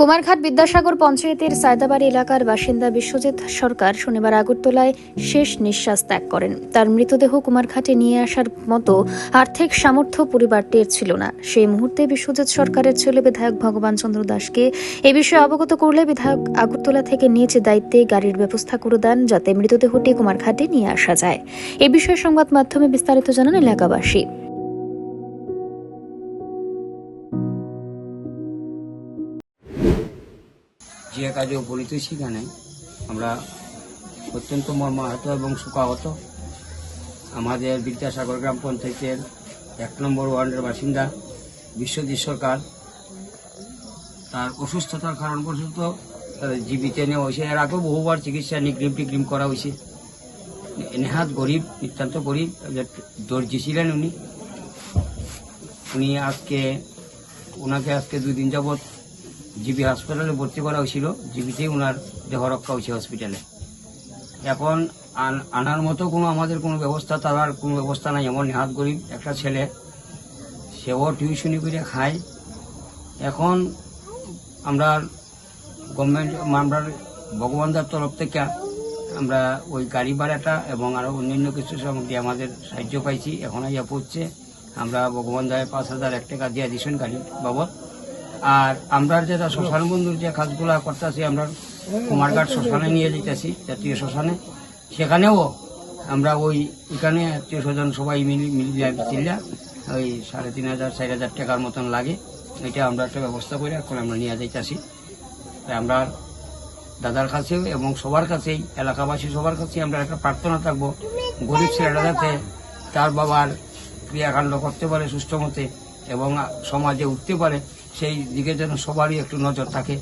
কুমারঘাট বিদ্যাসাগর পঞ্চায়েতের সায়দাবাড়ি এলাকার বাসিন্দা বিশ্বজিৎ সরকার শনিবার আগরতলায় শেষ নিঃশ্বাস ত্যাগ করেন। তার মৃতদেহ কুমারঘাটে নিয়ে আসার মতো আর্থিক সামর্থ্য পরিবারটির ছিল না। সেই মুহূর্তে বিশ্বজিৎ সরকারের ছেলে বিধায়ক ভগবান চন্দ্র দাসকে এ বিষয়ে অবগত করলে বিধায়ক আগরতলা থেকে নিজ দায়িত্বে গাড়ির ব্যবস্থা করে দেন, যাতে মৃতদেহটি কুমারঘাটে নিয়ে আসা যায়। এ বিষয়ে সংবাদ মাধ্যমে বিস্তারিত জানান এলাকাবাসী। যে কাজে উপনীত সেখানে আমরা অত্যন্ত মর্মাহত এবং শোকাহত আমাদের বিদ্যাসাগর গ্রাম পঞ্চায়েতের এক নম্বর ওয়ার্ডের বাসিন্দা বিশ্বজিৎ সরকার তার অসুস্থতার কারণবশত তাদের জীবিত নেওয়া হয়েছে। এর আগেও বহুবার চিকিৎসা নিগ্রিম টিগ্রিম করা হয়েছে। নেহাত গরিব, নিতান্ত গরিব দর্জি ছিলেন উনি। উনি আজকে ওনাকে আজকে দুই দিন যাবৎ জিবি হাসপাতালে ভর্তি করা হয়েছিল। জিবিতেই ওনার দেহ রক্ষা হয়েছে হসপিটালে। এখন আন- আনার মতো কোনো আমাদের কোনো ব্যবস্থা, তার কোনো ব্যবস্থা নাই। এমন নেহাত গরিব একটা ছেলে, সেও টিউশনি করে খায়। এখন আমরা গভর্নমেন্ট, আমরা ভগবানদার তরফ থেকে আমরা ওই গাড়ি ভাড়াটা এবং আরও অন্যান্য কিছু সামগ্রী আমাদের সাহায্য পাইছি। এখন ইয়া পড়ছে আমরা ভগবান দায় পাঁচ হাজার এক টাকা দিয়ে দিয়েছেন গাড়ির বাবদ আর আমরা যেটা শ্মশান বন্ধুর যে কাজগুলো করতেছি, আমরা কুমারঘাট শ্মশানে নিয়ে যেতেছি জাতীয় শ্মশানে। সেখানেও আমরা ওই, এখানে আত্মীয় স্বজন সবাই মিলি মিলিয়ে চিল্লা ওই সাড়ে তিন হাজার, চার হাজার টাকার মতন লাগে। এটা আমরা একটা ব্যবস্থা করে এখন আমরা নিয়ে যাইতেছি। আমরা দাদার কাছেও এবং সবার কাছেই, এলাকাবাসী সবার কাছেই আমরা একটা প্রার্থনা থাকব, গরিব ছেলেটা যাতে তার বাবার ক্রিয়াকাণ্ড করতে পারে সুস্থ মতে এবং সমাজে উঠতে পারে। সেই দিকে যেন সবারই একটু নজর থাকে।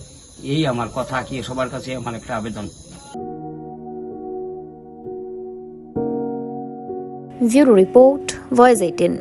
এই আমার কথা কি সবার কাছে আমার একটা আবেদন? Zero report voice eighteen